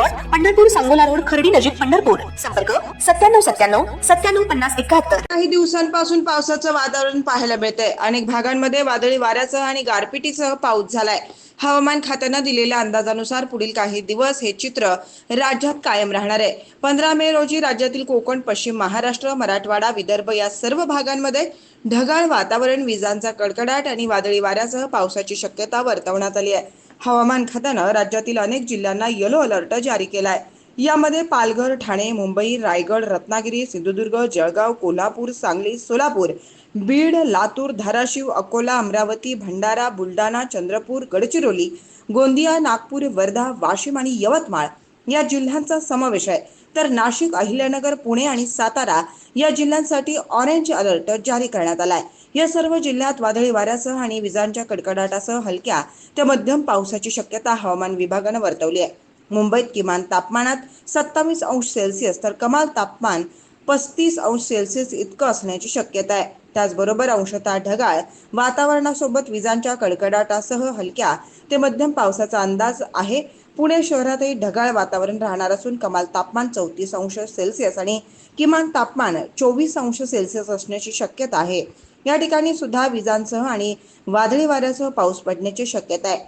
resort Pandharpur Sangola road Khardi नजीक पंढरपूर. संपर्क सत्त्याण्णव सत्त्याण्णव सत्त्याण्णव पन्नास एकाहत्तर. काही दिवसांपासून पावसाचं वातावरण पाहायला मिळतंय. अनेक भागांमध्ये वादळी वाऱ्यासह आणि गारपिटीसह पाऊस झालाय. हवामान खात्यानं दिलेल्या अंदाजानुसार पुढील काही दिवस हे चित्र राज्यात कायम राहणार आहे. पंधरा मे रोजी राज्यातील कोकण पश्चिम महाराष्ट्र मराठवाडा विदर्भ या सर्व भागांमध्ये ढगाळ वातावरण विजांचा कडकडाट आणि वादळी वाऱ्यासह पावसाची शक्यता वर्तवण्यात आली आहे. हवामान खात्यानं राज्यातील अनेक जिल्ह्यांना येलो अलर्ट जारी केला आहे यामध्ये पालघर ठाणे मुंबई रायगड रत्नागिरी सिंधुदुर्ग जळगाव कोल्हापूर सांगली सोलापूर बीड लातूर धाराशिव अकोला अमरावती भंडारा बुलढाणा चंद्रपूर गडचिरोली गोंदिया नागपूर वर्धा वाशिम आणि यवतमाळ या जिल्ह्यांचा समावेश आहे. तर नाशिक अहिल्यानगर पुणे आणि सातारा या जिल्ह्यांसाठी ऑरेंज अलर्ट जारी करण्यात आलाय. या सर्व जिल्ह्यात वादळी वाऱ्यासह आणि विजांच्या कडकडाटासह हलक्या ते मध्यम पावसाची शक्यता हवामान विभागानं वर्तवली आहे. मुंबईत किमान तापमानात सत्तावीस अंश सेल्सिअस तर कमाल तापमान पस्तीस अंश सेल्सिअस इतकं असण्याची शक्यता आहे. त्याचबरोबर अंशतः ढगाळ वातावरणासोबत विजांच्या कडकडाटासह हलक्या ते मध्यम पावसाचा अंदाज आहे. पुणे शहरातही ढगाळ वातावरण राहणार असून कमाल तापमान चौतीस अंश सेल्सिअस आणि किमान तापमान चोवीस अंश सेल्सिअस असण्याची शक्यता आहे. या ठिकाणी सुद्धा विजांसह आणि वादळी वाऱ्यासह पाऊस पडण्याची शक्यता आहे.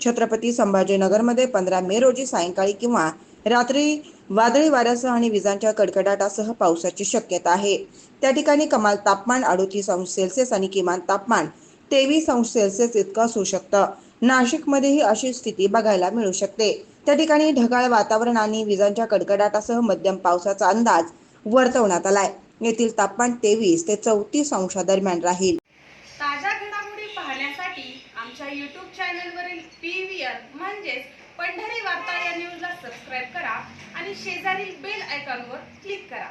छत्रपती संभाजीनगरमध्ये पंधरा मे रोजी सायंकाळी किंवा रात्री वादळी वाऱ्यासह आणि विजांच्या कडकडाटासह पावसाची शक्यता आहे. त्या ठिकाणी कमाल तापमान अडोतीस अंश सेल्सिअस आणि किमान तापमान तेवीस अंश सेल्सिअस इतकं असू शकतं. नाशिकमध्येही अशी स्थिती बघायला मिळू शकते. त्या ठिकाणी ढगाळ वातावरण आणि विजांच्या कडकडाटासह मध्यम पावसाचा अंदाज वर्तवण्यात आलाय. येथील तापमान तेवीस ते चौतीस अंशादरम्यान राहील. ताज्या घडामोडी पाहण्यासाठी आमच्या यूट्यूब चॅनलवरील पी व्ही आर म्हणजेच पंढरी वार्ता या न्यूजला सबस्क्राईब करा आणि शेजारील बेल आयकॉनवर क्लिक करा.